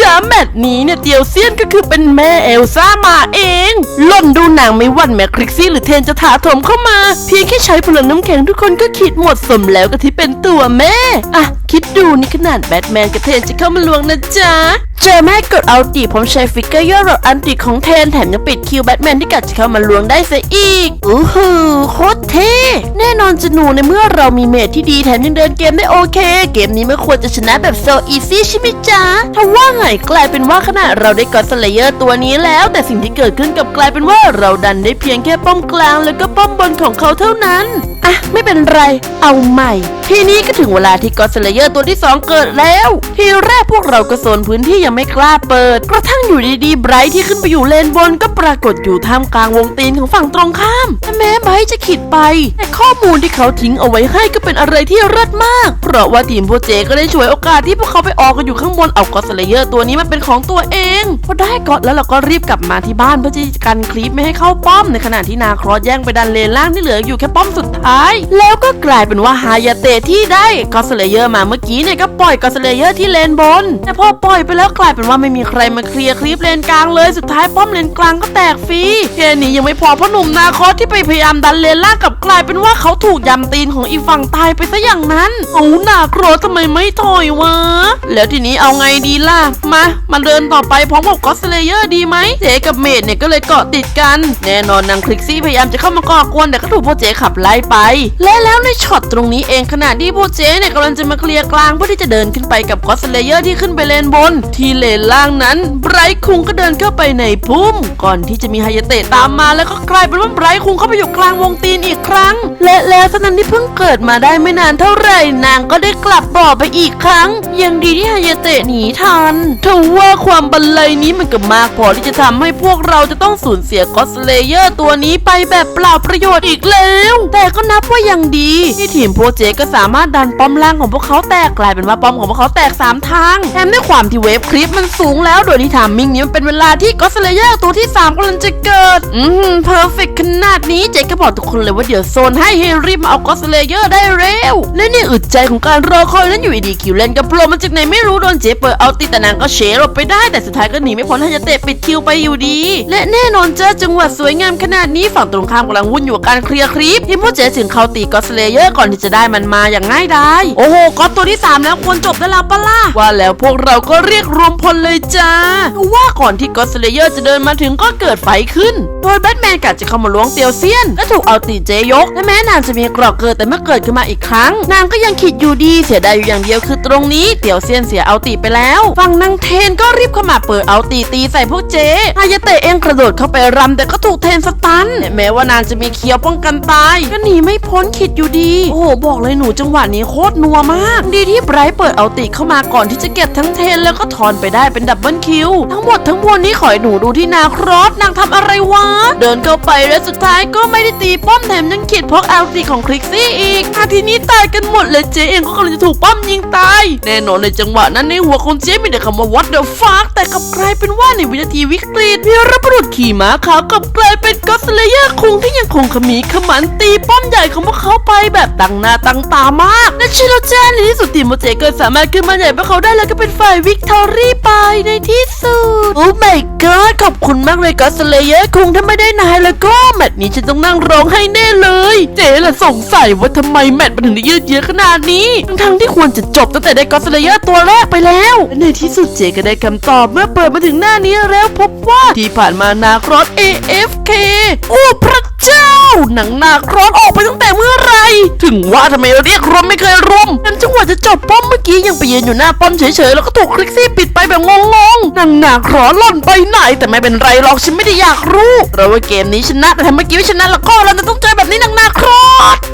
จ๊ะแมตช์นี้เนี่ยเตียวเซียนก็คือเป็นแม่เอลซ่ามาเองหล่นดูหนังไม่วันแม่คริกซี่หรือเทนจะถาโถมเข้ามา เพียงแค่ใช้พลังน้ำแข็งทุกคนก็คิดหมดสมแล้วก็ที่เป็นตัวแม่ อะ คิดดูนี่ขนาดแบทแมนกับเทนจะเข้ามาลวงนะจ๊ะเจอแม่กดเอาตีผมใช้ฟิกเกอร์ย่อหลอดอันติของเทนแถมยังปิดคิวแบทแมนที่กัดจะเข้ามาลวงได้ซะอีกอู้หูโคตรเท่แน่นอนจะหนูในเมื่อเรามีเมทที่ดีแถมยังเดินเกมได้โอเค เกมนี้ไม่ควรจะชนะแบบโซอีซี่ใช่ไหมจ๊ะถ้าว่าไงกลายเป็นว่าขณะเราได้กอดสเลเยอร์ตัวนี้แล้ว แต่สิ่งที่เกิดขึ้นกับกลายเป็นว่าเราดันได้เพียงแค่ป้อมกลางแล้วก็ป้อมบนของเขาเท่านั้นอะไม่เป็นไร เอาใหม่ ทีนี้ก็ถึงเวลาที่กอดสเลเยอร์ตัวที่สองเกิดแล้ว ทีแรกพวกเราก็โซนพื้นที่ยังไม่กล้าเปิด กระทั่งอยู่ดีๆไบรท์ที่ขึ้นไปอยู่เลนบนก็ปรากฏอยู่ท่ามกลางวงตีนของฝั่งตรงข้ามแม้ไบรท์จะขิดไป แต่ข้อมูลที่เขาทิ้งเอาไว้ให้ก็เป็นอะไรที่เลิศมาก เพราะว่าทีมโปรเจก็ได้ช่วยโอกาสที่พวกเขาไปออกกันอยู่ข้างบนเอากอสเลเยอร์ตัวนี้มันเป็นของตัวเอง พอได้กอดแล้วเราก็รีบกลับมาที่บ้านเพื่อที่จะกันคลิปไม่ให้เข้าป้อมในขณะที่นาครอสแย่งไปดันเลนล่างที่เหลืออยู่แค่ป้อมสุดท้าย แล้วก็กลายเป็นว่าฮายาเตะที่ได้กอสเลเยอร์มาเมื่อกี้เนี่ยก็ปล่อยกอสเลเยอร์ที่เลนบน แต่พอปล่อยไปแล้วกลายเป็นว่าไม่มีใครมาเคลียร์คลิปเลนกลางเลยสุดท้ายป้อมเลนกลางก็แตกฟรีแค่นี้ยังไม่พอเพราะหนุ่มนาครอสที่ไปพยายามดันเลนล่างกับกลายเป็นว่าเขาถูกยำตีนของอีกฝั่งตายไปซะอย่างนั้นเอานาครอสทำไมไม่ถอยวะแล้วทีนี้เอาไงดีล่ะมามาเดินต่อไปพร้อมกับกอสเลเยอร์ดีไหมเจกับเมดเนี่ยก็เลยเกาะติดกัน แน่นอนนางคลิกซี่พยายามจะเข้ามาก่อกวนแต่ก็ถูกโปรเจขับไล่ไป และแล้วในช็อตตรงนี้เองขณะที่โปรเจเนี่ยกำลังจะมาเคลียร์กลางเพื่อที่จะเดินขึ้นไปกับกอสเลเยอร์ที่ขึ้นไปเลนบน ที่เลนล่างนั้นไบรท์คุงก็เดินเข้าไปในพุ่ม ก่อนที่จะมีไฮยเตะตามมาแล้วก็กลายเป็นว่าไบรท์คุงเข้าไปอยู่กลางวงตีนอีกครั้ง และแล้วเท่านั้นที่เพิ่งเกิดมาได้ไม่นานเท่าไหร่นางก็ได้กลับบ่อไปอีกครั้ง ยังดีที่ไฮยเตะหนีทันเธอว่าความบันไลนี้มันก็มากพอที่จะทำให้พวกเราจะต้องสูญเสียกอสเลเยอร์ตัวนี้ไปแบบเปล่าประโยชน์อีกแล้ว แต่ก็นับว่ายังดี ที่ทีมโปรเจก็สามารถดันป้อมล่างของพวกเขาแตกกลายเป็นว่าป้อมของพวกเขาแตกสามทางแถมด้วยความที่เวฟคลิปมันสูงแล้วโดยที่ทามมิ่งนี้มันเป็นเวลาที่กอสเลเยอร์ตัวที่สามกำลังจะเกิด อืมเพอร์เฟกขนาดนี้เจก็บอกทุกคนเลยว่าเดี๋ยวโซนให้เฮรีมาเอากอสเลเยอร์ได้เร็ว และนี่อึดใจของการรอคอยนั้นอยู่ดีคิวเล่นกับโผล่มาจากไหนไม่รู้โดนเจเปิดเอาตีแต่นางก็เฉหลบไปได้แต่สุดท้ายก็หนีไม่พ้นให้จะเตะปิดคิวไปอยู่ดี และแน่นอนเจอจังหวะสวยงามขนาดนี้ฝั่งตรงข้ามกำลังวุ่นอยู่กับการเคลียร์คลิปทีมพวกเจถึงเขาตีกอสเลเยอร์ก่อนที่จะได้มันมาอย่างง่ายดายโอ้โหกอสตัวที่สามแล้วควรจบได้แล้วปะล่ะว่าแล้วพวกเราก็เรียกรวมพลเลยจ้าว่าก่อนที่กอสเลเยอร์จะเดินมาถึงก็เกิดไฟขึ้น โดยแบทแมนกะจะเข้ามาล้วงเตียวเซียนก็ถูกเอาตีเจยกและแม้นางจะมีกรอกเกิดแต่เมื่อเกิดขึ้นมาอีกครั้ง นางก็ยังคิดอยู่ดีเสียดายอยู่อย่างเดียวคือตรงนี้เตียวเซียนเสียเอาตีไปแล้ว ฝั่งนางเทนก็รีบเข้ามาเปิดเอาตีตีใส่พวกเจฮายาเตะเองกระโดดเข้าไปรำแต่ก็ถูกเทนสตันแม้ว่านางจะมีเคียวป้องกันตายก็หนีไม่พ้นคิดอยู่ดี โอ้โหบอกเลยหนูจังหวะนี้โคตรนัวมาก ดีที่ไบรท์เปิดเอาตีเข้ามาก่อนที่จะเก็บทั้งเทนแล้วก็ถอนไปได้เป็นดับเบิลคิวทั้งหมดทั้งมวลนี้ขอให้หนูดูที่นาครอสนางทำอะไรวะ เดินเข้าไปแล้วสุดท้ายก็ไม่ได้ตีป้อมแถมยังขีดพกเอลตีของคลิกซี่อีกอาทีนี้ตายกันหมดเลยเจ๊เองก็กำลังจะถูกป้อมยิงตาย แน่นอนในจังหวะนั้นในหัวของเจ๊มีแต่คำว่า what the fuck แต่กับกลายเป็นว่าในวินาทีวิกฤตวีรบุรุษขี่ม้าขาวกลับกลายเป็นก็อตเลเยอร์คุงที่ยังคงขมีขมันตีป้อมใหญ่ของพวกเขาไปแบบตั้งหน้าตั้งตามาก และชิโรเจนในที่สุดทีมโมเจก็สามารถขึ้นมาใหญ่พวกเขาได้แล้วก็เป็นฝ่ายวิกตอรี่ไปในที่สุด โอ้ my god ขอบคุณมากเลยก็อตเลเยอร์คุงถ้าไม่ได้นายแล้วก็แมตช์นี้ฉันต้องนั่งร้องให้แน่เลย เจ๊ละสงสัยว่าทำไมแมตช์มันถึงได้ยืดเยื้อขนาดนี้ ทั้งๆที่ควรจะจบตั้งแต่ได้ก็อตเลเยอร์ตัวแรกไปแล้วและในที่สุดเจก็ได้คำตอบเมื่อเปิดมาถึงหน้านี้แล้วพบว่าที่ผ่านมานาครอส AFK โอ้พระเจ้า หนังนาครอสออกไปตั้งแต่เมื่อไร ถึงว่าทำไมเรียกรวมไม่เคยรวมนั่นจังหวะจะจบป้อมเมื่อกี้ยังไปยืนอยู่หน้าป้อมเฉยๆ แล้วก็ถูกคลิกซี่ปิดไปแบบงงๆหนังนาครอสหล่นไปไหน แต่ไม่เป็นไรหรอกฉันไม่ได้อยากรู้เราว่าเกมนี้ชนะแต่ถ้าเมื่อกี้ไม่ชนะแล้วก็เราจะต้องเจอแบบนี้หนังนาครอส